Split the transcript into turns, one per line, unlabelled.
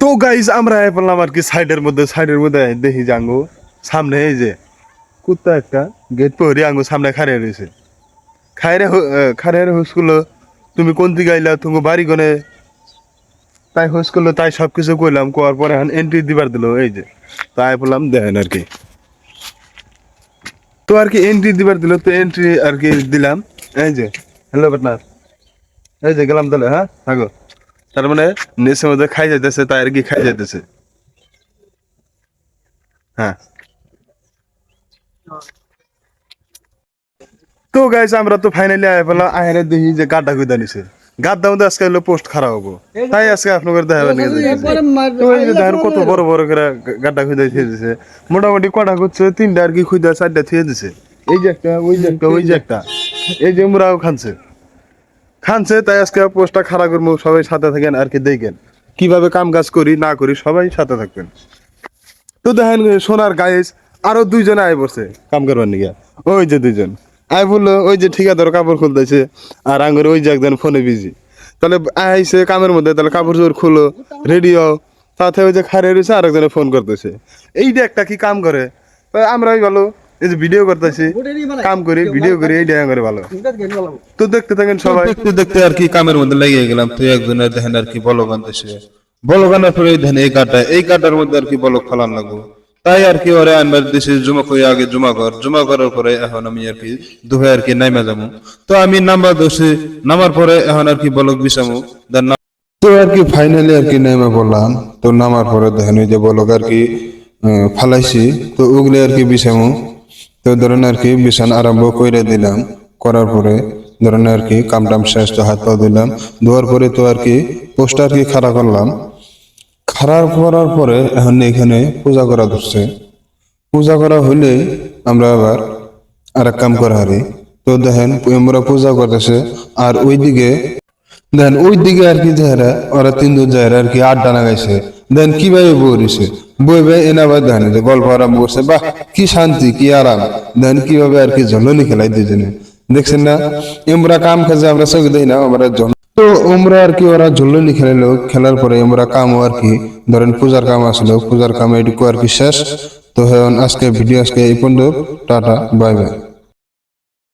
তো গাইজ আমরা বললাম আর কি সাইডের মধ্যে সাইডের মধ্যে দেখি জাঙ্গো সামনে এই যে কুত্তা একটা গেট পহরি আঙ্গো সামনে খাড়িয়ে রয়েছে খাইরে খাড়িয়ে করল, তুমি কোন দিকে আইলা? তুমি বাড়ি গনে তাই হুস করল, তাই সব কিছু কইলাম। কোয়ার পরে এখন এন্ট্রি দিবার দিল, এই যে। তাই বললাম, দেখেন আর কি। তো আর কি এন্ট্রি দিবার দিল, তো এন্ট্রি আর কি দিলাম। এই যে হ্যালো পার্টনার এই যে গেলাম তাহলে হ্যাঁ? থাকো। তার মানে নেসের মধ্যে খাই যাইতেছে তাই আর কি খাই যাইতেছে। হ্যাঁ। তো গাইস আমরা তো ফাইনালি আয় পেলাম আহেরে দেখি যে গাড্ডা খুঁজা নিছে। গাড্ডা মধ্যে আজকে হলো পোস্ট খারাপ হব। তাই আজকে আপনাদের দেখাবেন নিয়ে দেখেন কত বড় বড় করে গাড্ডা খুঁজা থিয়ে দিছে। মোটামুটি কটা করছে তিনটা আর কি খুঁজা চারটা থিয়ে দিছে। এই যে একটা ওই যে একটা ওই যে একটা। এই যে মুরাও খানছে। খানছে, তাই আজকে পোস্টটা খারাপ করব, সবাই সাথে থাকেন আর কি দেখেন। কীভাবে কাম কাজ করি, না করি, সবাই সাথে থাকবেন। তো দেখেন, সোনার গায়েস আরও দুইজন আয় পড়ছে কাম করবার নিগে। ওই যে দুইজন। আয় বলল ওই যে ঠিকাদার কাপড় খুলতেছে, আর আঙ্গুর ওই যে একজন ফোনে বিজি তাহলে আইসে কামের মধ্যে, তাহলে কাপড় চোপড় খুলো রেডিও সাথে ওই যে খারে রয়েছে, আরেকজনে ফোন করতেছে। এই যে একটা কি কাম করে? তো আমরাই ভালো। ভিডিও কাম করি ভিডিও এই করে ভালো তো দেখতে
দেখতে কামের মধ্যে লেগে গেলাম তো একজনের আর কি বলক আনার পরে এই কাটা এই কাটার মধ্যে বলক ফালান তাই ওরে আগে পরে এখন আমি আর কি দুহে তো আমি নাম্বার দোষে নামার পরে এখন আর কি বলক বিষামু তো আর কি ফাইনালি আর কি নাইমা বললাম তো নামার পরে দেখেন ওই যে বলক আর কি ফালাইছি তো ওগুলি আর কি বিষামু তো ধরেন আর কি, বিছান আরম্ভ করে দিলাম। করার পরে ধরেন আর কি কামটাম শেষ, তো হাত পা দিলাম ধোয়ার পরে তো আর কি, পোস্টার আর কি খাড়া করলাম। খাড়া করার পরে এখন এখানে পূজা করা ধরছে। পূজা করা হলে আমরা আবার আর এক কাম করা হারি। তো দেখেন আমরা পূজা করতেছে। আর ওইদিকে দেন ওই দিকে আর কি যারা ওরা তিন দু যারা আর কি আড্ডা লাগাইছে। দেন কীভাবে বইছে বই বই এনাবার দেখেন যে গল্প আরম্ভ করছে, বাহ, কি শান্তি, কি আরাম। দেন কীভাবে আর কি ঝলনি খেলাই দুজনে। দেখছেন না? এমরা কাম কাজে আমরা চোখ দেই না, আমরা ঝল তো ওমরা আর কি, ওরা ঝুলনি খেলালো। খেলার পরে আমরা কাম আর কি, ধরেন পূজার কাম আসলো, পূজার কাম এটুকু আর কি শেষ। তো হ্যাঁ আজকে, ভিডিও আজকে এই পর্যন্ত, টাটা, বাই বাই।